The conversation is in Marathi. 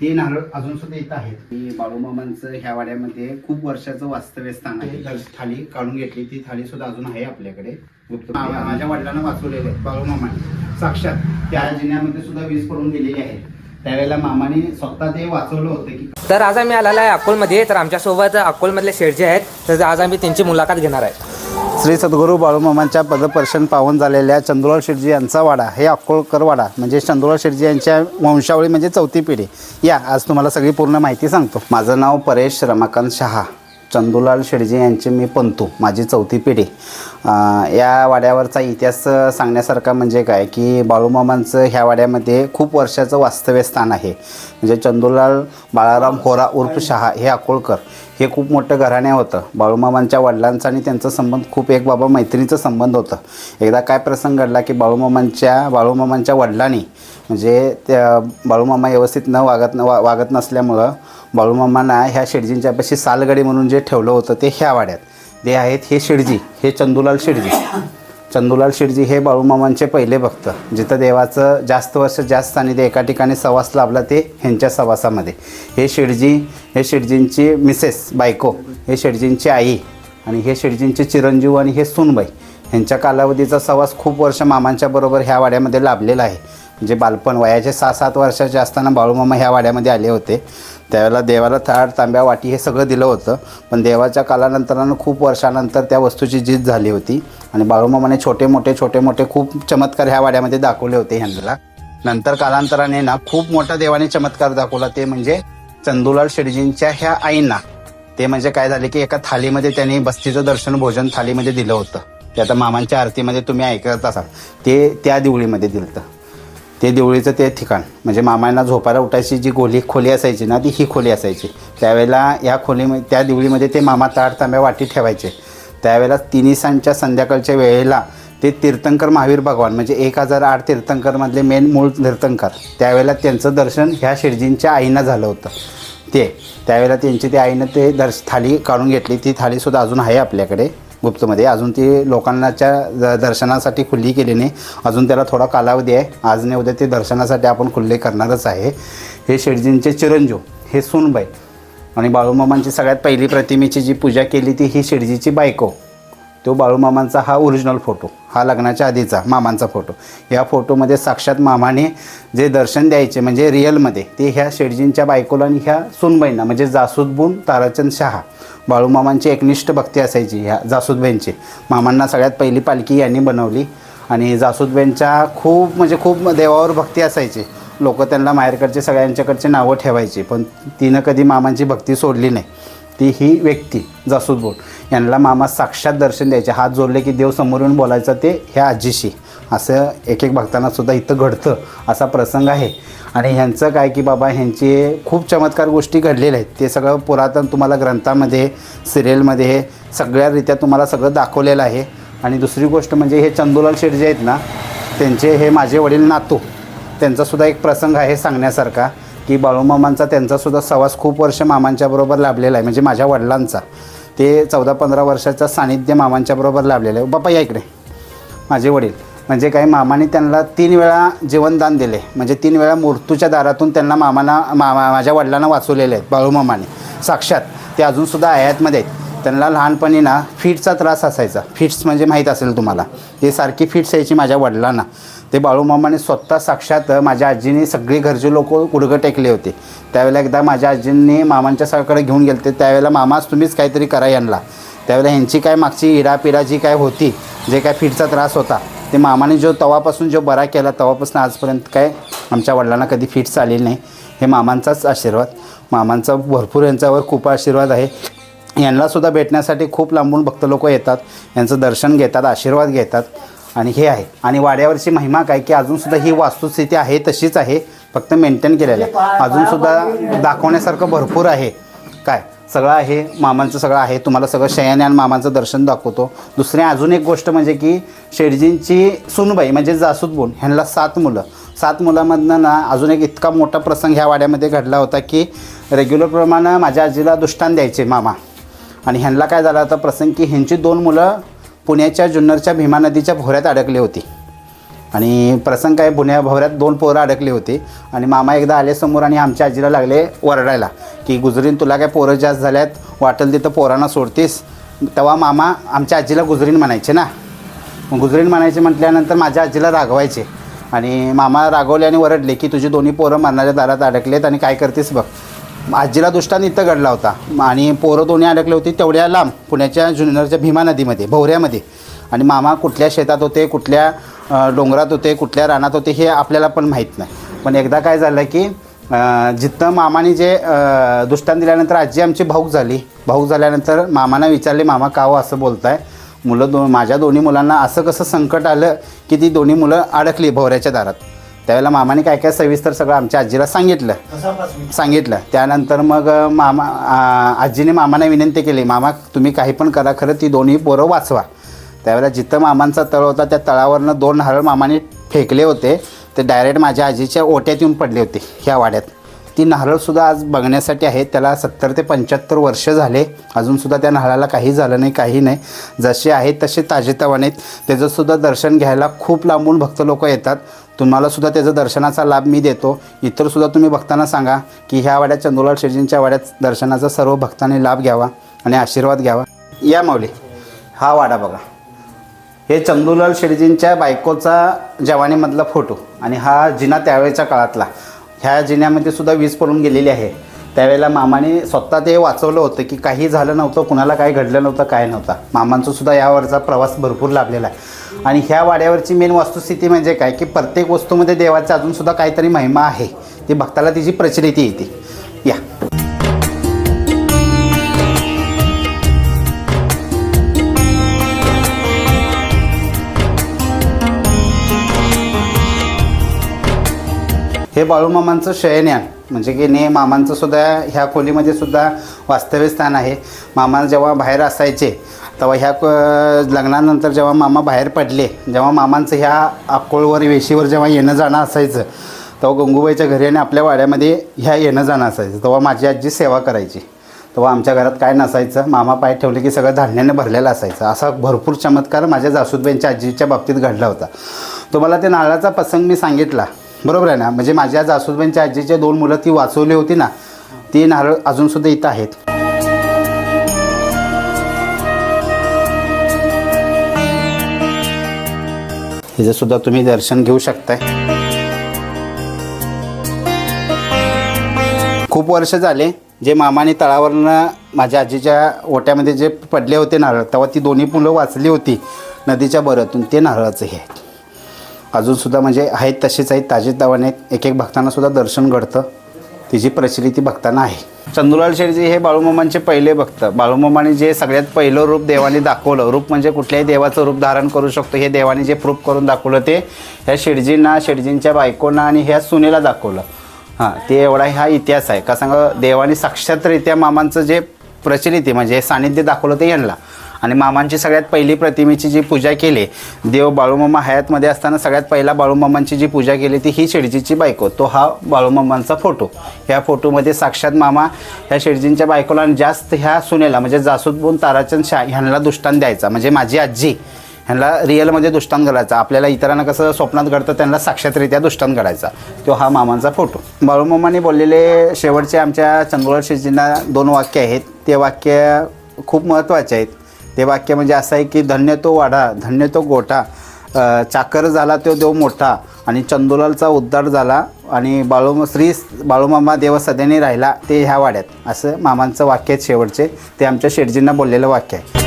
ते नारळ अजून सुद्धा इथं आहेत. ही बाळूमामांचं ह्या वाड्यामध्ये खूप वर्षाचं वास्तव्य स्थान आहे. थाली काढून घेतली. ती थाली सुद्धा अजून आहे आपल्याकडे. गुप्त मा- माझ्या वडिलांना वाचवलेले आहेत बाळूमामाने. साक्षात त्या जिन्यामध्ये सुद्धा वीज पडून गेलेली आहे. त्यावेळेला मामाने स्वतः ते वाचवलं होतं की तर आज आम्ही आलेला आहे अकोलमध्ये. तर आमच्यासोबत अकोलमधले शेठजे आहेत. तर आज आम्ही त्यांची मुलाखत घेणार आहे. श्री सद्गुरू बाळूमामांच्या पदपर्शन पावन झालेल्या चंदुलाल शेटजी यांचा वाडा हे अक्कोळकर वाडा म्हणजे चंदुलाल शेटजी यांच्या वंशावळी म्हणजे चौथी पिढी. या आज तुम्हाला सगळी पूर्ण माहिती सांगतो. माझं नाव परेश रमाकांत शहा चंदुलाल शेडजी यांचे मी पंतू माझी चौथी पिढी. या वाड्यावरचा इतिहास सांगण्यासारखा म्हणजे काय की बाळूमामांचं ह्या वाड्यामध्ये खूप वर्षाचं वास्तव्य स्थान आहे. म्हणजे चंदुलाल बाळाराम होरा उर्फ शहा हे अकोळकर हे खूप मोठं घराणे होतं. बाळूमामांच्या वडिलांचा आणि त्यांचा संबंध खूप एक बाबा मैत्रिणीचा संबंध होतं. एकदा काय प्रसंग घडला की बाळूमामांच्या बाळूमामांच्या वडिलांनी म्हणजे त्या बाळूमामा व्यवस्थित न वागत न वा वागत नसल्यामुळं बाळूमामांना ह्या शेडजींच्यापाशी सालगडी म्हणून जे ठेवलं होतं ते ह्या वाड्यात. ते आहेत हे शेडजी हे चंदूलाल शेडजी. चंदुलाल शेडजी हे बाळूमामांचे पहिले भक्त. जिथं देवाचं जास्त वर्ष जास्त आणि ते एका ठिकाणी सवास लाभला ते ह्यांच्या सवासामध्ये. हे शेडजी हे शेडजींची मिसेस बायको हे शेडजींची आई आणि हे शेडजींचे चिरंजीव आणि हे सुनबाई ह्यांच्या कालावधीचा सवास खूप वर्ष मामांच्या बरोबर ह्या वाड्यामध्ये लाभलेला आहे. म्हणजे बालपण वयाचे सहा सात वर्षाचे असताना बाळूमामा ह्या वाड्यामध्ये आले होते. त्यावेळेला देवाला थाळ तांब्या वाटी हे सगळं दिलं होतं. पण देवाच्या कालानंतरानं खूप वर्षानंतर त्या वस्तूची जीत झाली होती. आणि बाळूमामाने छोटे मोठे छोटे मोठे खूप चमत्कार ह्या वाड्यामध्ये दाखवले होते ह्यांना. नंतर कालांतराने ना खूप मोठा देवाने चमत्कार दाखवला. ते म्हणजे चंदुलाल शेडजींच्या ह्या आईंना. ते म्हणजे काय झाले की एका थालीमध्ये त्यांनी बस्तीचं दर्शन भोजन थालीमध्ये दिलं होतं. ते आता मामांच्या आरतीमध्ये तुम्ही ऐकत असाल. ते त्या दिवळीमध्ये दिलं ते देवळीचं ते ठिकाण. म्हणजे मामांना झोपायला उठायची जी गोली खोली असायची ना ती ही खोली असायची. त्यावेळेला या खोलीमध्ये त्या दिवळीमध्ये ते मामा ताट तांब्या वाटी ठेवायचे. त्यावेळेला तिन्ही सांच्या संध्याकाळच्या वेळेला ते तीर्थंकर महावीर भगवान म्हणजे एक हजार आठ तीर्थंकरमधले मेन मूळ तीर्थंकर त्यावेळेला त्यांचं दर्शन ह्या शिर्जींच्या आईनं झालं होतं. ते त्यावेळेला त्यांची ते आईनं ते दर्श थाली काढून घेतली. ती थालीसुद्धा अजून आहे आपल्याकडे. गुप्तमध्ये. अजून ती लोकांनाच्या दर्शनासाठी खुली केली नाही. अजून त्याला थोडा कालावधी आहे. आज नाही उद्या ते दर्शनासाठी आपण खुल्ले करणारच आहे. हे शेटजींचे चिरंजीव हे सुनबाई आणि बाळूमामांची सगळ्यात पहिली प्रतिमेची जी पूजा केली ती ही शेडजीची बायको. तो बाळूमामांचा हा ओरिजिनल फोटो हा लग्नाच्या आधीचा मामांचा फोटो या फोटोमध्ये साक्षात मामाने जे दर्शन द्यायचे म्हणजे रिअलमध्ये ते ह्या शेटजींच्या बायकोला आणि ह्या सुनबाईंना म्हणजे जासूदबून ताराचंद शहा बाळूमामांची एकनिष्ठ भक्ती असायची ह्या जासूदबाईंची मामांना सगळ्यात पहिली पालखी यांनी बनवली आणि जासूदबाईंच्या खूप म्हणजे खूप देवावर भक्ती असायची. लोक त्यांना माहेरकडचे सगळ्यांच्याकडचे नावं ठेवायची पण तिनं कधी मामांची भक्ती सोडली नाही. ती ही व्यक्ती जासूद बोट. यांना मामा साक्षात दर्शन द्यायचे. हात जोडले की देव समोर येऊन बोलायचं ते ह्या आजीशी. असं एक एक भक्तांना सुद्धा इथं घडतं. असा प्रसंग आहे. आणि ह्यांचं काय की बाबा ह्यांचे खूप चमत्कार गोष्टी घडलेल्या आहेत. ते सगळं पुरातन तुम्हाला ग्रंथामध्ये सिरियलमध्ये सगळ्या रित्या तुम्हाला सगळं दाखवलेलं आहे. आणि दुसरी गोष्ट म्हणजे हे चंदूलाल शेठ जे आहेत ना त्यांचे हे माझे वडील नातू त्यांचासुद्धा एक प्रसंग आहे सांगण्यासारखा. की बाळूमामांचा त्यांचासुद्धा सवास खूप वर्ष मामांच्या बरोबर लाभलेला आहे म्हणजे माझ्या वडिलांचा. ते चौदा पंधरा वर्षाचा सानिध्य मामांच्या बरोबर लाभलेलं आहे. बापा या इकडे. माझे वडील. म्हणजे काही मामाने त्यांना तीन वेळा जीवनदान दिले. म्हणजे तीन वेळा मृत्यूच्या दारातून त्यांना मामाना मामा माझ्या वडिलांना वाचवलेले आहेत बाळूमामाने साक्षात ते अजूनसुद्धा आयातमध्ये आहेत. त्यांना लहानपणी ना फिट्सचा त्रास असायचा. फिट्स म्हणजे माहीत असेल तुम्हाला. ते सारखी फिट्स यायची माझ्या वडिलांना. ते बाळूमामाने स्वतः साक्षात माझ्या आजीने सगळे घरचे लोक उडगं टेकले होते. त्यावेळेला एकदा माझ्या आजींनी मामांच्या सगळ्याकडे घेऊन गेले त्यावेळेला मामाच तुम्हीच काहीतरी करा यांना. त्यावेळेला ह्यांची काय मागची इडापिडा जी काय होती जे काय फिटचा त्रास होता ते मामाने जो तवापासून जो बरा केला तवापासून आजपर्यंत काय आमच्या वडिलांना कधी फिट्स आलेली नाही हे मामांचाच आशीर्वाद. मामांचा भरपूर यांच्यावर खूप आशीर्वाद आहे. यांनासुद्धा भेटण्यासाठी खूप लांबून भक्त लोक येतात. यांचं दर्शन घेतात आशीर्वाद घेतात. आणि हे आहे. आणि वाड्यावरची महिमा काय की अजूनसुद्धा ही वास्तुस्थिती आहे तशीच आहे फक्त मेंटेन केलेलं आहे. अजूनसुद्धा दाखवण्यासारखं भरपूर आहे. काय? सगळं आहे मामांचं सगळं आहे. तुम्हाला सगळं शयाने आणि मामांचं दर्शन दाखवतो. दुसरी अजून एक गोष्ट म्हणजे की शेडजींची सुनबाई म्हणजे जासूद बोन ह्यांना सात मुलं. सात मुलामधनं ना अजून एक इतका मोठा प्रसंग ह्या वाड्यामध्ये घडला होता की रेग्युलरप्रमाणे माझ्या आजीला दुष्टान द्यायचे मामा. आणि ह्यांना काय झाला होता प्रसंग की ह्यांची दोन मुलं पुण्याच्या जुन्नरच्या भीमा नदीच्या भोऱ्यात अडकली होती. आणि प्रसंग काय पुण्या भोवऱ्यात दोन पोरं अडकली होती. आणि मामा एकदा आले समोर आणि आमच्या आजीला लागले वरडायला की गुजरीन तुला काय पोरं जास्त झाल्यात? वाटेल तिथं पोरांना सोडतीस. तेव्हा मामा आमच्या आजीला गुजरीन म्हणायचे ना. गुजरीन म्हणायचे म्हटल्यानंतर माझ्या आजीला रागवायचे. आणि मामा रागवले आणि वरडले की तुझी दोन्ही पोरं मरणाच्या दारात अडकलेत आणि काय करतेस बघ. आजीला दुष्टांत इथं घडला होता. आणि पोरं दोन्ही अडकले होती तेवढ्या लांब पुण्याच्या जुन्नरच्या भीमा नदीमध्ये भोवऱ्यामध्ये. आणि मामा कुठल्या शेतात होते कुठल्या डोंगरात होते कुठल्या रानात होते हे आपल्याला पण माहीत नाही. पण एकदा काय झालं की जिथं मामाने जे दुष्टांत दिल्यानंतर आजी आमची भाऊक झाली. भाऊक झाल्यानंतर मामानं विचारले मामा का हो असं बोलताय? मुलं दो माझ्या दोन्ही मुलांना असं कसं संकट आलं की ती दोन्ही मुलं अडकली भोवऱ्याच्या दारात? त्यावेळेला मामाने काय काय सविस्तर सगळं आमच्या आजीला सांगितलं. सांगितलं. त्यानंतर मग मामा आजीने मामाने विनंती केली मामा तुम्ही काही पण करा खरं ती दोन्ही पोरं वाचवा. त्यावेळेला जिथं मामांचा तळ होता त्या तळावरनं दोन नारळ मामाने फेकले होते. ते डायरेक्ट माझ्या आजीच्या ओट्यात येऊन पडले होते ह्या वाड्यात. ती नारळसुद्धा आज बघण्यासाठी आहेत. त्याला सत्तर ते पंच्याहत्तर वर्ष झाले. अजूनसुद्धा त्या नारळाला काही झालं नाही काही नाही. जसे आहेत तसे ताजेतवाने आहेत त्याचंसुद्धा दर्शन घ्यायला खूप लांबून भक्त लोक येतात. तुम्हालासुद्धा त्याचं दर्शनाचा लाभ मी देतो. इतरसुद्धा तुम्ही भक्तांना सांगा की ह्या वाड्यात चंदुलाल शेजींच्या वाड्यात दर्शनाचा सर्व भक्तांनी लाभ घ्यावा आणि आशीर्वाद घ्यावा. या माऊली हा वाडा बघा. हे चंदूलाल शेडजींच्या बायकोचा जवानीमधला फोटो आणि हा जिना त्यावेळेच्या काळातला. ह्या जिन्यामध्ये सुद्धा वीज पडून गेलेली आहे. त्यावेळेला मामाने स्वतः ते वाचवलं होतं की काही झालं नव्हतं कुणाला काही घडलं नव्हतं काय नव्हतं. मामांचा सुद्धा यावरचा प्रवास भरपूर लाभलेला आहे. आणि ह्या वाड्यावरची मेन वस्तुस्थिती म्हणजे काय? की प्रत्येक वस्तूमध्ये देवाचा अजूनसुद्धा काहीतरी महिमा आहे. ती भक्ताला तिची प्रचलिती येते. या. हे बाळूमामांचं शयनयान म्हणजे की ने मामांचं सुद्धा ह्या खोलीमध्ये सुद्धा वास्तव्य स्थान आहे. मामा जेव्हा बाहेर असायचे तेव्हा ह्या क- लग्नानंतर जेव्हा मामा बाहेर पडले जेव्हा मामांचं ह्या अक्कोळवर वेशीवर जेव्हा येणं जाणं असायचं तेव्हा गंगूबाईच्या घरी आणि आपल्या वाड्यामध्ये ह्या येणं जाणं असायचं. तेव्हा माझी आजी सेवा करायची. तेव्हा आमच्या घरात काय नसायचं मामा पाय ठेवले की सगळं धान्याने भरलेलं असायचं. असा भरपूर चमत्कार माझ्या जासूदबाईंच्या आजीच्या बाबतीत घडला होता. तुम्हाला ते नारळाचा प्रसंग मी सांगितला. बरोबर आहे ना? म्हणजे माझ्या जासूदबाईंच्या आजीचे दोन मुलं ती वाचवली होती ना ती नारळ अजूनसुद्धा इथं आहेत. हिचं सुद्धा तुम्ही दर्शन घेऊ शकताय. खूप वर्ष झाले जे मामाने तळावरनं माझ्या आजीच्या ओट्यामध्ये जे पडले होते नारळ तेव्हा ती दोन्ही मुलं वाचली होती नदीच्या बरतून. ते नारळाचं हे अजूनसुद्धा म्हणजे आहेत तसेच आहेत ताजे तवाने आहेत. एक एक भक्तांना सुद्धा दर्शन घडतं. तिची प्रचलिती भक्तांना आहे. चंदुलाल शेठजी हे बाळूमामांचे पहिले भक्त. बाळूमामाने जे सगळ्यात पहिलं रूप देवाने दाखवलं रूप म्हणजे कुठल्याही देवाचं रूप धारण करू शकतो हे देवाने जे प्रूफ करून दाखवलं ते ह्या शेठजींना शेठजींच्या बायकोंना आणि ह्या सुनेला दाखवलं. हां ते एवढा हा इतिहास आहे. का सांगा देवाने साक्षातरित्या मामांचं जे प्रचलित आहे म्हणजे सानिध्य दाखवलं ते यांना. आणि मामांची सगळ्यात पहिली प्रतिमेची जी पूजा केली देव बाळूमामा हयातमध्ये असताना सगळ्यात पहिला बाळूमामांची जी पूजा केली ती ही शेडजीची बायको तो हा बाळूमामांचा फोटो. ह्या फोटोमध्ये साक्षात मामा ह्या शेडजींच्या बायकोला आणि जास्त ह्या सुनेला म्हणजे जासूदबोन ताराचंद शाह ह्यांना दुष्टान द्यायचा म्हणजे माझी आजी ह्यांना रिअलमध्ये दुष्टांत घडायचा आपल्याला इतरांना कसं स्वप्नात घडतं त्यांना साक्षातरित्या दुष्टांत घडायचा तो हा मामांचा फोटो. बाळूमामाने बोललेले शेवटचे आमच्या चंद्रवळ शेजींना दोन वाक्य आहेत. ते वाक्य खूप महत्त्वाचे आहेत. ते वाक्य म्हणजे असं आहे की धन्य तो वाडा धन्य तो गोठा चाकर झाला तो देव मोठा आणि चंदुलालचा उद्धार झाला आणि बाळू श्री बाळूमामा देव सदैनी राहिला ते ह्या वाड्यात. असं मामांचं वाक्य आहे शेवटचे. ते आमच्या शेटजींना बोललेलं वाक्य आहे.